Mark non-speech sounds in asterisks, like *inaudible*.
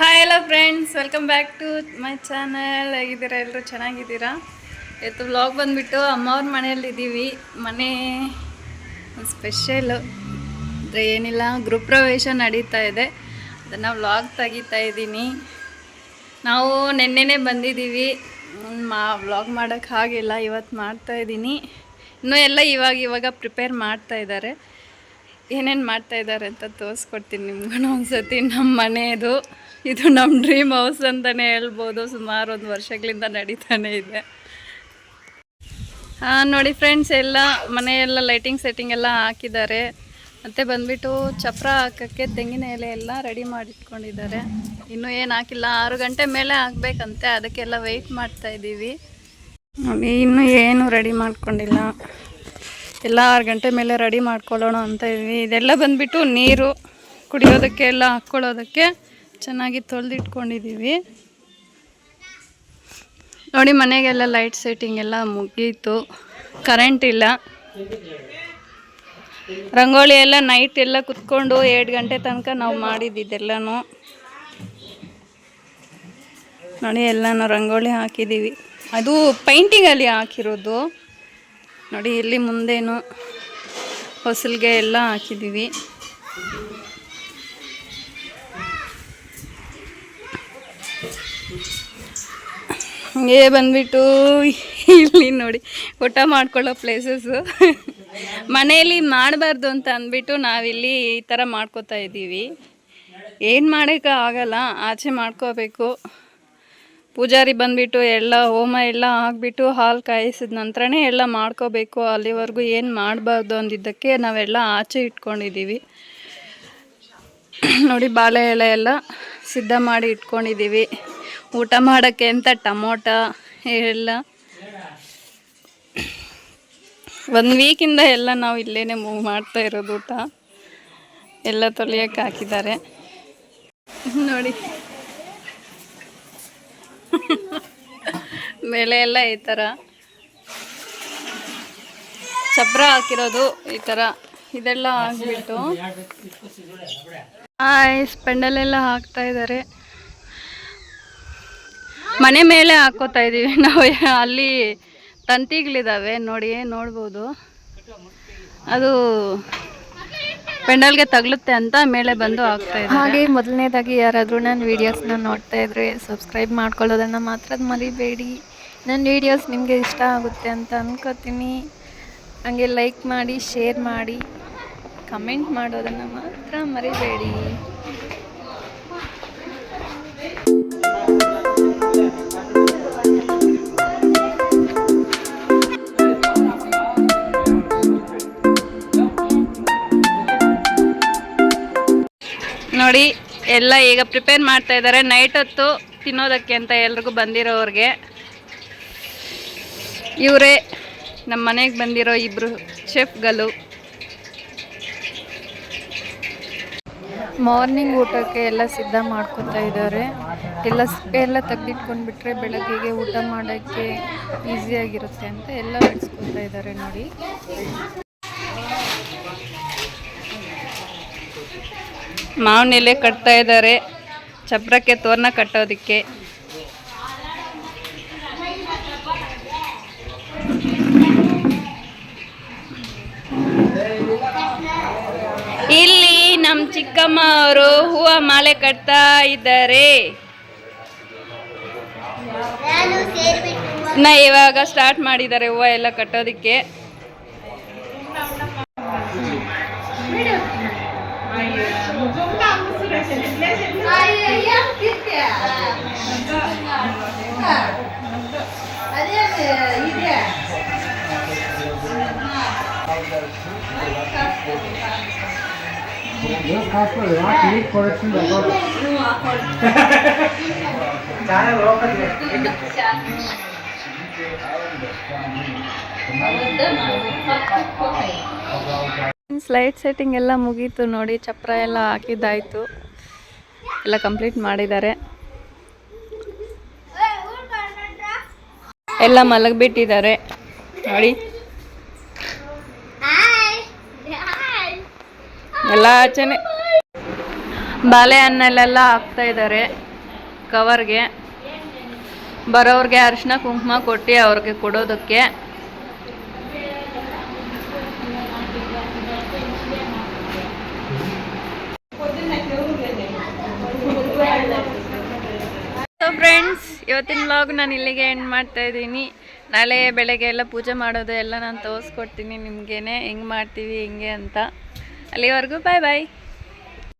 Hi ಎಲ್ಲ friends welcome back to my channel ಹೇಗಿದ್ದೀರಾ? ಎಲ್ಲರೂ ಚೆನ್ನಾಗಿದ್ದೀರಾ? ಇವತ್ತು ವ್ಲಾಗ್ ಬಂದುಬಿಟ್ಟು ಅಮ್ಮವ್ರ ಮನೆಯಲ್ಲಿದ್ದೀವಿ ಮನೆ ಸ್ಪೆಷಲು ಅಂದರೆ ಏನಿಲ್ಲ ಗೃಹ ಪ್ರವೇಶ ನಡೀತಾ ಇದೆ. ಅದನ್ನು ವ್ಲಾಗ್ ತೆಗಿತಾ ಇದ್ದೀನಿ. ನಾವು ನೆನ್ನೆನೇ ಬಂದಿದ್ದೀವಿ. ಮಾ ವ್ಲಾಗ್ ಮಾಡೋಕ್ಕೆ ಆಗಿಲ್ಲ ಇವತ್ತು ಮಾಡ್ತಾ ಇದ್ದೀನಿ. ಇನ್ನೂ ಎಲ್ಲ ಇವಾಗ ಇವಾಗ ಪ್ರಿಪೇರ್ ಮಾಡ್ತಾ ಇದ್ದಾರೆ. ಏನೇನು ಮಾಡ್ತಾ ಇದ್ದಾರೆ ಅಂತ ತೋರಿಸ್ಕೊಡ್ತೀನಿ ನಿಮ್ಗೂ ಒಂದ್ಸತಿ. ನಮ್ಮ ಮನೆಯದು ಇದು ನಮ್ಮ ಡ್ರೀಮ್ ಹೌಸ್ ಅಂತಲೇ ಹೇಳ್ಬೋದು. ಸುಮಾರು ಒಂದು ವರ್ಷಗಳಿಂದ ನಡೀತಾನೆ ಇದೆ. ಹಾಂ ನೋಡಿ ಫ್ರೆಂಡ್ಸ್, ಎಲ್ಲ ಮನೆಯೆಲ್ಲ ಲೈಟಿಂಗ್, ಸೆಟ್ಟಿಂಗ್ ಎಲ್ಲ ಹಾಕಿದ್ದಾರೆ. ಮತ್ತು ಬಂದ್ಬಿಟ್ಟು ಚಪ್ರ ಹಾಕೋಕ್ಕೆ ತೆಂಗಿನ ಎಲೆ ಎಲ್ಲ ರೆಡಿ ಮಾಡಿಟ್ಕೊಂಡಿದ್ದಾರೆ. ಇನ್ನೂ ಏನು ಹಾಕಿಲ್ಲ. ಆರು ಗಂಟೆ ಮೇಲೆ ಹಾಕ್ಬೇಕಂತೆ. ಅದಕ್ಕೆಲ್ಲ ವೆಯ್ಟ್ ಮಾಡ್ತಾ ಇದ್ದೀವಿ. ನೋಡಿ, ಇನ್ನೂ ಏನು ರೆಡಿ ಮಾಡ್ಕೊಂಡಿಲ್ಲ. ಎಲ್ಲ ಆರು ಗಂಟೆ ಮೇಲೆ ರೆಡಿ ಮಾಡ್ಕೊಳ್ಳೋಣ ಅಂತ ಇದ್ದೀವಿ. ಇದೆಲ್ಲ ಬಂದ್ಬಿಟ್ಟು ನೀರು ಕುಡಿಯೋದಕ್ಕೆ, ಎಲ್ಲ ಹಾಕ್ಕೊಳ್ಳೋದಕ್ಕೆ. ಚೆನ್ನಾಗಿ ತೊಳೆದಿಟ್ಕೊಂಡಿದ್ದೀವಿ. ನೋಡಿ, ಮನೆಗೆಲ್ಲ ಲೈಟ್ ಸೆಟ್ಟಿಂಗ್ ಎಲ್ಲ ಮುಗೀತು. ಕರೆಂಟ್ ಇಲ್ಲ. ರಂಗೋಲಿ ಎಲ್ಲ ನೈಟ್ ಎಲ್ಲ ಕುತ್ಕೊಂಡು ಎರಡು ಗಂಟೆ ತನಕ ನಾವು ಮಾಡಿದ್ದಿದ್ದೆಲ್ಲನೂ ನೋಡಿ, ಎಲ್ಲನೂ ರಂಗೋಲಿ ಹಾಕಿದ್ದೀವಿ. ಅದು ಪೈಂಟಿಂಗಲ್ಲಿ ಹಾಕಿರೋದು. ನೋಡಿ, ಇಲ್ಲಿ ಮುಂದೇನು ಹೊಸಲಿಗೆ ಎಲ್ಲ ಹಾಕಿದ್ದೀವಿ. ಹಂಗೆ ಬಂದ್ಬಿಟ್ಟು ಇಲ್ಲಿ ನೋಡಿ ಊಟ ಮಾಡ್ಕೊಳ್ಳೋ ಪ್ಲೇಸಸ್ಸು ಮನೆಯಲ್ಲಿ ಮಾಡಬಾರ್ದು ಅಂತ ಅಂದ್ಬಿಟ್ಟು ನಾವಿಲ್ಲಿ ಈ ಥರ ಮಾಡ್ಕೋತಾ ಇದ್ದೀವಿ. ಏನು ಮಾಡೋಕ್ಕೆ ಆಗಲ್ಲ, ಆಚೆ ಮಾಡ್ಕೋಬೇಕು. ಪೂಜಾರಿ ಬಂದ್ಬಿಟ್ಟು ಎಲ್ಲ ಹೋಮ ಎಲ್ಲ ಹಾಕ್ಬಿಟ್ಟು ಹಾಲು ಕಾಯಿಸಿದ ನಂತರನೇ ಎಲ್ಲ ಮಾಡ್ಕೋಬೇಕು. ಅಲ್ಲಿವರೆಗೂ ಏನು ಮಾಡಬಾರ್ದು ಅಂದಿದ್ದಕ್ಕೆ ನಾವೆಲ್ಲ ಆಚೆ ಇಟ್ಕೊಂಡಿದ್ದೀವಿ. ನೋಡಿ, ಬಾಳೆ ಎಲೆ ಎಲ್ಲ ಸಿದ್ಧ ಮಾಡಿ ಇಟ್ಕೊಂಡಿದ್ದೀವಿ. ಊಟ ಮಾಡೋಕ್ಕೆ ಅಂತ ಟಮೋಟ, ಎಲ್ಲ. ಒಂದು ವೀಕಿಂದ ಎಲ್ಲ ನಾವು ಇಲ್ಲೇ ಮೂವ್ ಮಾಡ್ತಾ ಇರೋದು ಊಟ. ಎಲ್ಲ ತೊಳಿಯೋಕೆ ಹಾಕಿದ್ದಾರೆ. ನೋಡಿ. ಬೆಳೆ ಎಲ್ಲ ಈ ಥರ ಚಪ್ರ ಹಾಕಿರೋದು ಈ ಥರ ಇದೆಲ್ಲ ಆಗಿಬಿಟ್ಟು ಆಯ್ಸ್ ಪೆಂಡಲೆಲ್ಲ ಹಾಕ್ತಾ ಇದ್ದಾರೆ. ಮನೆ ಮೇಲೆ ಹಾಕೋತಾ ಇದ್ದೀವಿ *laughs* ನಾವು ಅಲ್ಲಿ ತಂತಿಗಳಿದ್ದಾವೆ ನೋಡಿ ನೋಡ್ಬೋದು. ಅದು ಪೆಂಡಲ್ಗೆ ತಗಲುತ್ತೆ ಅಂತ ಮೇಲೆ ಬಂದು ಹಾಕ್ತಾ ಇದ್ದೀವಿ ಹಾಗೆ ಮೊದಲನೇದಾಗಿ ಯಾರಾದರೂ ನನ್ನ ವೀಡಿಯೋಸ್ನ ನೋಡ್ತಾ ಇದ್ರೆ ಸಬ್ಸ್ಕ್ರೈಬ್ ಮಾಡ್ಕೊಳ್ಳೋದನ್ನು ಮಾತ್ರ ಮರಿಬೇಡಿ. ನನ್ನ ವೀಡಿಯೋಸ್ ನಿಮಗೆ ಇಷ್ಟ ಆಗುತ್ತೆ ಅಂತ ಅಂದ್ಕೋತೀನಿ ಹಂಗೆ ಲೈಕ್ ಮಾಡಿ, ಶೇರ್ ಮಾಡಿ, ಕಮೆಂಟ್ ಮಾಡೋದನ್ನು ಮಾತ್ರ ಮರಿಬೇಡಿ. ನೋಡಿ, ಎಲ್ಲ ಈಗ ಪ್ರಿಪೇರ್ ಮಾಡ್ತಾ ಇದ್ದಾರೆ. ನೈಟ್ ಹೊತ್ತು ತಿನ್ನೋದಕ್ಕೆ ಅಂತ ಎಲ್ರಿಗೂ ಬಂದಿರೋರಿಗೆ. ಇವರೇ ನಮ್ಮ ಮನೆಗೆ ಬಂದಿರೋ ಇಬ್ಬರು ಶೆಫ್ಗಳು ಮಾರ್ನಿಂಗ್ ಊಟಕ್ಕೆ ಎಲ್ಲ ಸಿದ್ಧ ಮಾಡ್ಕೊತಾ ಇದ್ದಾರೆ. ಎಲ್ಲ ಎಲ್ಲ ತೆಗೆದಿಟ್ಕೊಂಡ್ಬಿಟ್ರೆ ಬೆಳಗ್ಗೆಗೆ ಊಟ ಮಾಡೋಕ್ಕೆ ಈಸಿಯಾಗಿರುತ್ತೆ ಅಂತ ಎಲ್ಲ ಬೆಳೆಸ್ಕೊತಾ ಇದ್ದಾರೆ ನೋಡಿ. ಮಾವಿನ ಎಲೆ ಕಟ್ತಾ ಇದ್ದಾರೆ. ಚಪ್ರಕ್ಕೆ ತೋರಣ ಕಟ್ಟೋದಕ್ಕೆ. ಇಲ್ಲಿ ನಮ್ಮ ಚಿಕ್ಕಮ್ಮ ಅವರು ಹೂವ ಮಾಲೆ ಕಟ್ತಾ ಇದ್ದಾರೆ. ಇವಾಗ ಸ್ಟಾರ್ಟ್ ಮಾಡಿದ್ದಾರೆ ಹೂವ ಎಲ್ಲ ಕಟ್ಟೋದಕ್ಕೆ. చాలా లోపల ಸ್ಲೈಡ್ ಸೆಟ್ಟಿಂಗ್ ಎಲ್ಲ ಮುಗೀತು ನೋಡಿ, ಚಪ್ರ ಎಲ್ಲ ಹಾಕಿದ್ದಾಯಿತು. ಎಲ್ಲ ಕಂಪ್ಲೀಟ್ ಮಾಡಿದ್ದಾರೆ. ಎಲ್ಲ ಮಲಗಿಬಿಟ್ಟಿದ್ದಾರೆ. ನೋಡಿ. ಎಲ್ಲ ಆಚೆನೆ. ಬಾಳೆಹಣ್ಣಲ್ಲೆಲ್ಲ ಹಾಕ್ತಾ ಇದ್ದಾರೆ ಕವರ್ಗೆ ಬರೋರಿಗೆ ಅರಿಶಿನ ಕುಂಕುಮ ಕೊಟ್ಟು ಅವ್ರಿಗೆ ಕೊಡೋದಕ್ಕೆ. ಸೊ ಫ್ರೆಂಡ್ಸ್ ಇವತ್ತಿನ ವ್ಲಾಗ್ ನಾನು ಇಲ್ಲಿಗೆ ಎಂಡ್ ಮಾಡ್ತಾ ಇದ್ದೀನಿ. ನಾಳೆ ಬೆಳಗ್ಗೆ ಎಲ್ಲ ಪೂಜೆ ಮಾಡೋದು ಎಲ್ಲ ನಾನು ತೋರಿಸ್ಕೊಡ್ತೀನಿ ನಿಮಗೇನೆ. ಹೆಂಗೆ ಮಾಡ್ತೀವಿ, ಹೆಂಗೆ ಅಂತ. ಅಲ್ಲಿವರೆಗೂ ಬಾಯ್ ಬಾಯ್